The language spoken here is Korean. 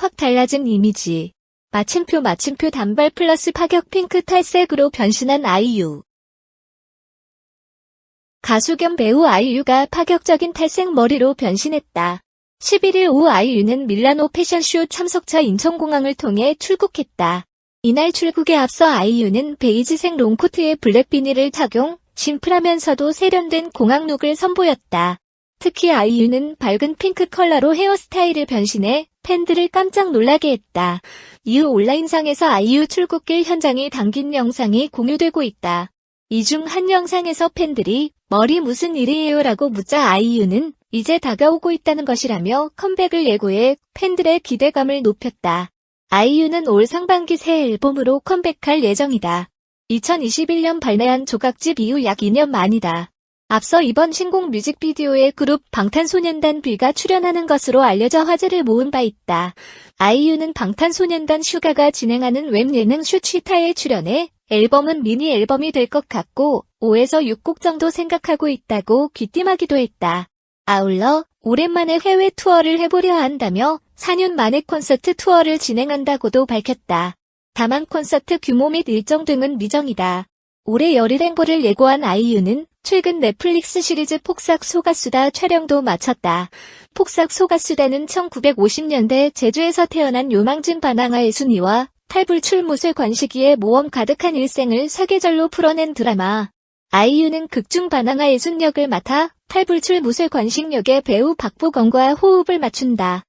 확 달라진 이미지. 마침표 마침표 단발 플러스 파격 핑크 탈색으로 변신한 아이유. 가수 겸 배우 아이유가 파격적인 탈색 머리로 변신했다. 11일 오후 아이유는 밀라노 패션쇼 참석차 인천공항을 통해 출국했다. 이날 출국에 앞서 아이유는 베이지색 롱코트에 블랙 비닐을 착용, 심플하면서도 세련된 공항룩을 선보였다. 특히 아이유는 밝은 핑크 컬러로 헤어스타일을 변신해 팬들을 깜짝 놀라게 했다. 이후 온라인상에서 아이유 출국길 현장이 담긴 영상이 공유되고 있다. 이 중 한 영상에서 팬들이 머리 무슨 일이에요 라고 묻자 아이유는 이제 다가오고 있다는 것이라며 컴백을 예고해 팬들의 기대감을 높였다. 아이유는 올 상반기 새 앨범으로 컴백할 예정이다. 2021년 발매한 조각집 이후 약 2년 만이다. 앞서 이번 신곡 뮤직비디오에 그룹 방탄소년단 B가 출연하는 것으로 알려져 화제를 모은 바 있다. 아이유는 방탄소년단 슈가가 진행하는 웹 예능 슈치타에 출연해 앨범은 미니 앨범이 될 것 같고 5에서 6곡 정도 생각하고 있다고 귀띔하기도 했다. 아울러 오랜만에 해외 투어를 해보려 한다며 4년 만에 콘서트 투어를 진행한다고도 밝혔다. 다만 콘서트 규모 및 일정 등은 미정이다. 올해 열일 행보를 예고한 아이유는 최근 넷플릭스 시리즈 폭삭 소가수다 촬영도 마쳤다. 폭삭 소가수다는 1950년대 제주에서 태어난 요망진 바나나의 순이와 탈불출 무술 관시기에 모험 가득한 일생을 사계절로 풀어낸 드라마. 아이유는 극중 바나나의 순 역을 맡아 탈불출 무술 관식 역의 배우 박보검과 호흡을 맞춘다.